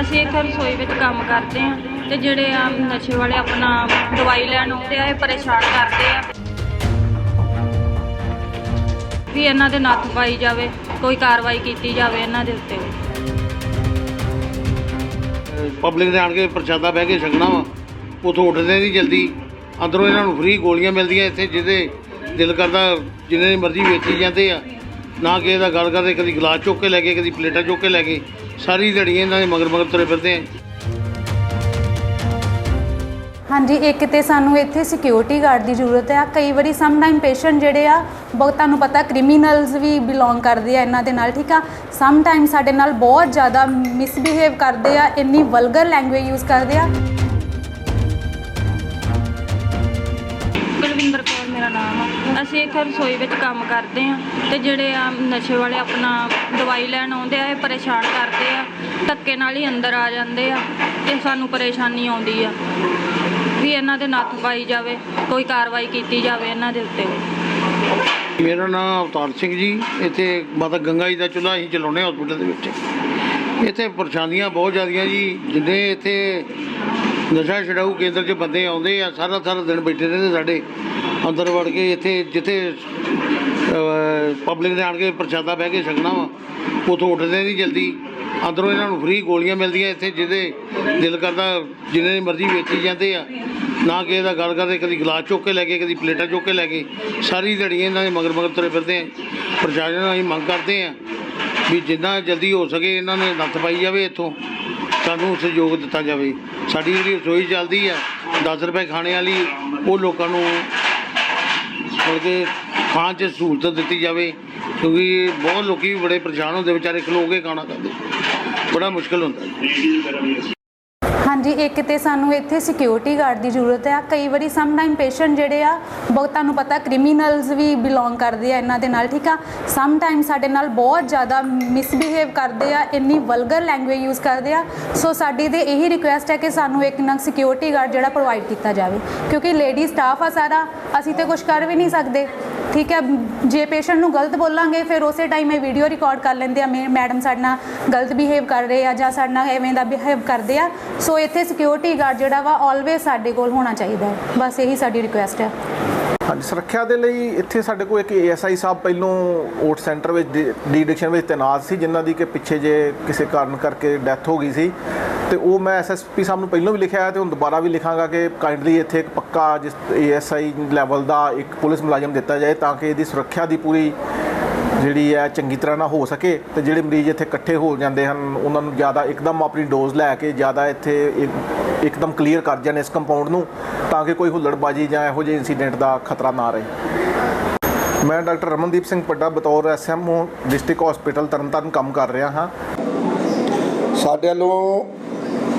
ਅਸੀਂ ਇੱਥੇ ਰਸੋਈ ਵਿੱਚ ਕੰਮ ਕਰਦੇ ਆ ਤੇ ਜਿਹੜੇ ਆ ਨਸ਼ੇ ਵਾਲੇ ਆਪਣਾ ਦਵਾਈ ਲੈਣ ਆਉਂਦੇ ਆ, ਇਹ ਪਰੇਸ਼ਾਨ ਕਰਦੇ ਆ। ਵੀ ਇਹਨਾਂ ਦੇ ਨੱਥ ਪਾਈ ਜਾਵੇ, ਕੋਈ ਕਾਰਵਾਈ ਕੀਤੀ ਜਾਵੇ ਇਹਨਾਂ ਦੇ ਉੱਤੇ। ਪਬਲਿਕ ਨੇ ਆਣ ਕੇ ਪ੍ਰਸ਼ਾਦਾ ਬਹਿ ਕੇ ਛਕਣਾ ਵਾ। ਉਥੋਂ ਉੱਠਦੇ ਨਹੀਂ ਜਲਦੀ। ਅੰਦਰੋਂ ਇਹਨਾਂ ਨੂੰ ਫ੍ਰੀ ਗੋਲੀਆਂ ਮਿਲਦੀਆਂ ਇੱਥੇ, ਜਿਹਦੇ ਦਿਲ ਕਰਦਾ ਜਿੰਨੇ ਮਰਜ਼ੀ ਵੇਚੀ ਜਾਂਦੇ ਆ। ਨਾ ਕਿਸੇ ਦਾ ਗੱਲ ਕਰਦੇ, ਕਦੀ ਗਲਾਸ ਚੁੱਕ ਕੇ ਲੈ ਗਏ, ਕਦੀ ਪਲੇਟਾਂ ਚੁੱਕ ਕੇ ਲੈ ਗਏ। ਸਾਰੀ ਦਿਹਾੜੀ ਇਹਨਾਂ ਦੇ ਮਗਰ ਮਗਰ ਤੁਰੇ ਫਿਰਦੇ ਆ। ਹਾਂਜੀ ਇੱਕ ਤੇ ਸਾਨੂੰ ਇੱਥੇ ਸਿਕਿਉਰਿਟੀ ਗਾਰਡ ਦੀ ਜ਼ਰੂਰਤ ਹੈ। ਕਈ ਵਾਰੀ ਸਮ ਟਾਈਮ ਪੇਸ਼ੈਂਟ ਜਿਹੜੇ ਆ ਬਹੁਤ ਤੁਹਾਨੂੰ ਪਤਾ ਕ੍ਰਿਮੀਨਲਸ ਵੀ ਬਿਲੋਂਗ ਕਰਦੇ ਆ ਇਹਨਾਂ ਦੇ ਨਾਲ ਠੀਕ ਆ? ਸਮ ਟਾਈਮ ਸਾਡੇ ਨਾਲ ਬਹੁਤ ਜ਼ਿਆਦਾ ਮਿਸਬਿਹੇਵ ਕਰਦੇ ਆ ਇੰਨੀ ਵਲਗਰ ਲੈਂਗੁਏਜ ਯੂਜ਼ ਕਰਦੇ ਆ। ਕੁਲਵਿੰਦਰ ਕੌਰ। ਮੇਰਾ ਨਾਮ ਆ। ਅਸੀਂ ਇੱਕ ਰਸੋਈ ਵਿੱਚ ਕੰਮ ਕਰਦੇ ਆ ਤੇ ਜਿਹੜੇ ਆ ਨਸ਼ੇ ਵਾਲੇ ਆਪਣਾ ਦਵਾਈ ਲੈਣ ਆਉਂਦੇ ਆ, ਇਹ ਪਰੇਸ਼ਾਨ ਕਰਦੇ ਆ, ਧੱਕੇ ਨਾਲ ਹੀ ਅੰਦਰ ਆ ਜਾਂਦੇ ਆ ਤੇ ਸਾਨੂੰ ਪਰੇਸ਼ਾਨੀ ਆਉਂਦੀ ਆ ਵੀ ਇਹਨਾਂ ਦੇ ਨੱਥ ਪਾਈ ਜਾਵੇ, ਕੋਈ ਕਾਰਵਾਈ ਕੀਤੀ ਜਾਵੇ ਇਹਨਾਂ ਦੇ ਉੱਤੇ। ਮੇਰਾ ਨਾਮ ਅਵਤਾਰ ਸਿੰਘ ਜੀ, ਇੱਥੇ ਮਾਤਾ ਗੰਗਾ ਜੀ ਦਾ ਚੁੱਲ੍ਹਾ ਅਸੀਂ ਚਲਾਉਂਦੇ ਹਸਪੀਟਲ ਦੇ ਵਿੱਚ। ਇੱਥੇ ਪਰੇਸ਼ਾਨੀਆਂ ਬਹੁਤ ਜ਼ਿਆਦੀਆਂ ਜੀ, ਜਿੰਨੇ ਇੱਥੇ ਨਸ਼ਾ ਛਡਾਊ ਕੇਂਦਰ 'ਚ ਬੰਦੇ ਆਉਂਦੇ ਆ, ਸਾਰਾ ਸਾਰਾ ਦਿਨ ਬੈਠੇ ਰਹਿੰਦੇ ਸਾਡੇ। ਅੰਦਰ ਵੜ ਕੇ ਇੱਥੇ ਜਿੱਥੇ ਪਬਲਿਕ ਨੇ ਆਣ ਕੇ ਪ੍ਰਸ਼ਾਦਾ ਬਹਿ ਕੇ ਛਕਣਾ ਵਾ, ਉਥੋਂ ਉੱਠਦੇ ਨਹੀਂ ਜਲਦੀ। ਅੰਦਰੋਂ ਇਹਨਾਂ ਨੂੰ ਫ੍ਰੀ ਗੋਲੀਆਂ ਮਿਲਦੀਆਂ ਇੱਥੇ ਜਿਹਦੇ ਦਿਲ ਕਰਦਾ ਜਿੰਨੇ ਮਰਜ਼ੀ ਵੇਚੀ ਜਾਂਦੇ ਆ। ਨਾ ਕਿਸੇ ਦਾ ਗੱਲ ਕਰਦੇ, ਕਦੀ ਗਲਾਸ ਚੁੱਕ ਕੇ ਲੈ ਕੇ ਕਦੀ ਪਲੇਟਾਂ ਚੁੱਕ ਕੇ ਲੈ ਕੇ ਸਾਰੀ ਦਿਹਾੜੀ ਇਹਨਾਂ ਦੇ ਮਗਰ ਮਗਰ ਤੁਰੇ ਫਿਰਦੇ ਆ। ਪ੍ਰਸ਼ਾਸਨ ਨੂੰ ਅਸੀਂ ਮੰਗ ਕਰਦੇ ਆ ਵੀ ਜਿੰਨਾ ਜਲਦੀ ਹੋ ਸਕੇ ਇਹਨਾਂ ਨੇ ਨੱਥ ਪਾਈ ਜਾਵੇ ਇੱਥੋਂ। ਸਾਨੂੰ ਸਹਿਯੋਗ ਦਿੱਤਾ ਜਾਵੇ। ਸਾਡੀ ਜਿਹੜੀ ਰਸੋਈ ਚੱਲਦੀ ਆ 10 ਰੁਪਏ ਖਾਣੇ ਵਾਲੀ, ਉਹ ਲੋਕਾਂ ਨੂੰ ਮਤਲਬ ਕਿ ਖਾਣ 'ਚ ਸਹੂਲਤ ਦਿੱਤੀ ਜਾਵੇ, ਕਿਉਂਕਿ ਬਹੁਤ ਲੋਕੀ ਬੜੇ ਪਰੇਸ਼ਾਨ ਹੁੰਦੇ ਵਿਚਾਰੇ ਖਲੋ ਕੇ ਖਾਣਾ ਖਾਂਦੇ। ਬੜਾ ਮੁਸ਼ਕਲ ਹੁੰਦਾ। ਹਾਂਜੀ, ਇੱਕ ਤੇ ਸਾਨੂੰ ਇੱਥੇ ਸਿਕਿਉਰਿਟੀ ਗਾਰਡ ਦੀ ਜ਼ਰੂਰਤ ਹੈ ਕਈ ਵਾਰੀ ਸਮ ਟਾਈਮ ਪੇਸ਼ੈਂਟ ਜਿਹੜੇ ਆ, ਬਹੁਤ ਤੁਹਾਨੂੰ ਪਤਾ ਕ੍ਰਿਮੀਨਲਸ ਵੀ ਬਿਲੋਂਗ ਕਰਦੇ ਆ ਇਹਨਾਂ ਦੇ ਨਾਲ, ਠੀਕ ਆ? ਸਮ ਟਾਈਮ ਸਾਡੇ ਨਾਲ ਬਹੁਤ ਜ਼ਿਆਦਾ ਮਿਸਬਿਹੇਵ ਕਰਦੇ ਆ, ਇੰਨੀ ਵਲਗਰ ਲੈਂਗੁਏਜ ਯੂਜ਼ ਕਰਦੇ ਆ। ਸੋ ਸਾਡੀ ਤੇ ਇਹੀ ਰਿਕੁਐਸਟ ਹੈ ਕਿ ਸਾਨੂੰ ਇੱਕ ਨਾ ਸਿਕਿਉਰਿਟੀ ਗਾਰਡ ਜਿਹੜਾ ਪ੍ਰੋਵਾਈਡ ਕੀਤਾ ਜਾਵੇ। ਕਿਉਂਕਿ ਲੇਡੀ ਸਟਾਫ ਆ ਸਾਰਾ, ਅਸੀਂ ਤੇ ਕੁਝ ਕਰ ਵੀ ਨਹੀਂ ਸਕਦੇ। ਠੀਕ ਹੈ, ਜੇ ਪੇਸ਼ੈਂਟ ਨੂੰ ਗਲਤ ਬੋਲਾਂਗੇ, ਫਿਰ ਉਸੇ ਟਾਈਮ ਇਹ ਵੀਡੀਓ ਰਿਕਾਰਡ ਕਰ ਲੈਂਦੇ ਆ, ਮੇ- ਮੈਡਮ ਸਾਡੇ ਨਾਲ ਗਲਤ ਬਿਹੇਵ ਕਰ ਰਹੇ ਆ ਜਾਂ ਸਾਡੇ ਨਾਲ ਐਵੇਂ ਦਾ ਬਿਹੇਵ ਕਰਦੇ ਆ। ਸੋ ਇੱਥੇ ਸਿਕਿਉਰਿਟੀ ਗਾਰਡ ਜਿਹੜਾ ਵਾ ਆਲਵੇਸ ਸਾਡੇ ਕੋਲ ਹੋਣਾ ਚਾਹੀਦਾ ਹੈ। ਬਸ ਇਹੀ ਸਾਡੀ ਰਿਕੁਐਸਟ ਹੈ। ਹਾਂਜੀ, ਸੁਰੱਖਿਆ ਦੇ ਲਈ ਇੱਥੇ ਸਾਡੇ ਕੋਲ ਇੱਕ ਏਐਸਆਈ ਸਾਹਿਬ ਪਹਿਲੋਂ ਓਟ ਸੈਂਟਰ ਵਿੱਚ, ਡੀ ਐਡਿਕਸ਼ਨ ਵਿੱਚ ਤੈਨਾਤ ਸੀ, ਜਿਨ੍ਹਾਂ ਦੀ ਕਿ ਪਿੱਛੇ ਜੇ ਕਿਸੇ ਕਾਰਨ ਕਰਕੇ ਡੈਥ ਹੋ ਗਈ ਸੀ। ਤੇ ਉਹ ਮੈਂ ਐਸਐਸਪੀ ਸਾਹਿਬ ਨੂੰ ਪਹਿਲਾਂ ਵੀ ਲਿਖਿਆ ਹੈ ਤੇ ਹੁਣ ਦੁਬਾਰਾ ਵੀ ਲਿਖਾਂਗਾ ਕਿ ਕਾਈਂਡਲੀ ਇੱਥੇ ਇੱਕ ਪੱਕਾ ਜਿਸ ਏਐਸਆਈ ਲੈਵਲ ਦਾ ਇੱਕ ਪੁਲਿਸ ਮੁਲਾਜ਼ਮ ਦਿੱਤਾ ਜਾਏ ਤਾਂ ਕਿ ਇਹਦੀ ਸੁਰੱਖਿਆ ਦੀ ਪੂਰੀ ਜਿਹੜੀ ਹੈ ਚੰਗੀ ਤਰ੍ਹਾਂ ਨਾਲ ਹੋ ਸਕੇ ਤੇ ਜਿਹੜੇ ਮਰੀਜ਼ ਇੱਥੇ ਇਕੱਠੇ ਹੋ ਜਾਂਦੇ ਹਨ, ਉਹਨਾਂ ਨੂੰ ਜ਼ਿਆਦਾ ਇੱਕਦਮ ਆਪਣੀ ਡੋਜ਼ ਲੈ ਕੇ ਜ਼ਿਆਦਾ ਇੱਥੇ ਇੱਕਦਮ ਕਲੀਅਰ ਕਰ ਜਾਣ ਇਸ ਕੰਪਾਊਂਡ ਨੂੰ ਤਾਂ ਕਿ ਕੋਈ ਹੁੱਲੜਬਾਜੀ ਜਾਂ ਇਹੋ ਜਿਹੇ ਇਨਸੀਡੈਂਟ ਦਾ ਖਤਰਾ ਨਾ ਰਹੇ। ਮੈਂ ਡਾਕਟਰ ਰਮਨਦੀਪ ਸਿੰਘ ਪੱਡਾ ਬਤੌਰ ਐਸਐਮਓ ਡਿਸਟ੍ਰਿਕਟ ਹਸਪੀਟਲ ਤਰਨਤਾਰਨ ਕੰਮ ਕਰ ਰਿਹਾ ਹਾਂ। ਸਾਡੇ ਵੱਲੋਂ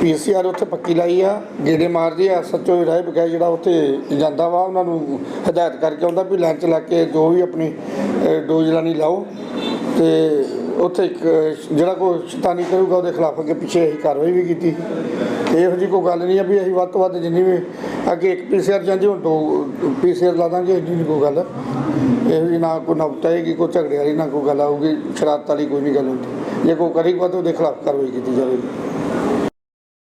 ਪੀਸੀਆਰ ਉੱਥੇ ਪੱਕੀ ਲਾਈ ਆ, ਗੇੜੇ ਮਾਰਦੀ ਆ, ਸੱਚੋ ਰਾਏ ਬਗੈ ਜਿਹੜਾ ਉੱਥੇ ਜਾਂਦਾ ਵਾ, ਉਹਨਾਂ ਨੂੰ ਹਦਾਇਤ ਕਰਕੇ ਆਉਂਦਾ ਵੀ ਲਾਈਨ ਲਾ ਕੇ ਜੋ ਵੀ ਆਪਣੀ ਡੋਜ਼ ਲਾਣੀ ਲਾਓ। ਤੇ ਉੱਥੇ ਇੱਕ ਜਿਹੜਾ ਕੋਈ ਸ਼ੈਤਾਨੀ ਕਰੂਗਾ, ਉਹਦੇ ਖਿਲਾਫ ਅੱਗੇ ਪਿੱਛੇ ਅਸੀਂ ਕਾਰਵਾਈ ਵੀ ਕੀਤੀ। ਤੇ ਇਹੋ ਜਿਹੀ ਕੋਈ ਗੱਲ ਨਹੀਂ ਆ ਵੀ ਅਸੀਂ ਵੱਧ ਤੋਂ ਵੱਧ ਜਿੰਨੀ ਵੀ ਅੱਗੇ ਇੱਕ ਪੀਸੀਆਰ ਜਾਂਦੀ ਹੁਣ, ਦੋ ਪੀਸੀਆਰ ਲਾ ਦਾਂਗੇ, ਇੰਨੀ ਨਹੀਂ ਕੋਈ ਗੱਲ। ਇਹੋ ਜਿਹੀ ਨਾ ਕੋਈ ਨਬਤ ਆਏਗੀ, ਕੋਈ ਝਗੜੇ ਵਾਲੀ ਨਾ ਕੋਈ ਗੱਲ ਆਊਗੀ, ਸ਼ਰਾਰਤ ਵਾਲੀ ਕੋਈ ਨਹੀਂ ਗੱਲ ਹੁੰਦੀ। ਜੇ ਕੋਈ ਕਰੇਗਾ ਤਾਂ ਉਹਦੇ ਖਿਲਾਫ ਕਾਰਵਾਈ ਕੀਤੀ ਜਾਵੇਗੀ।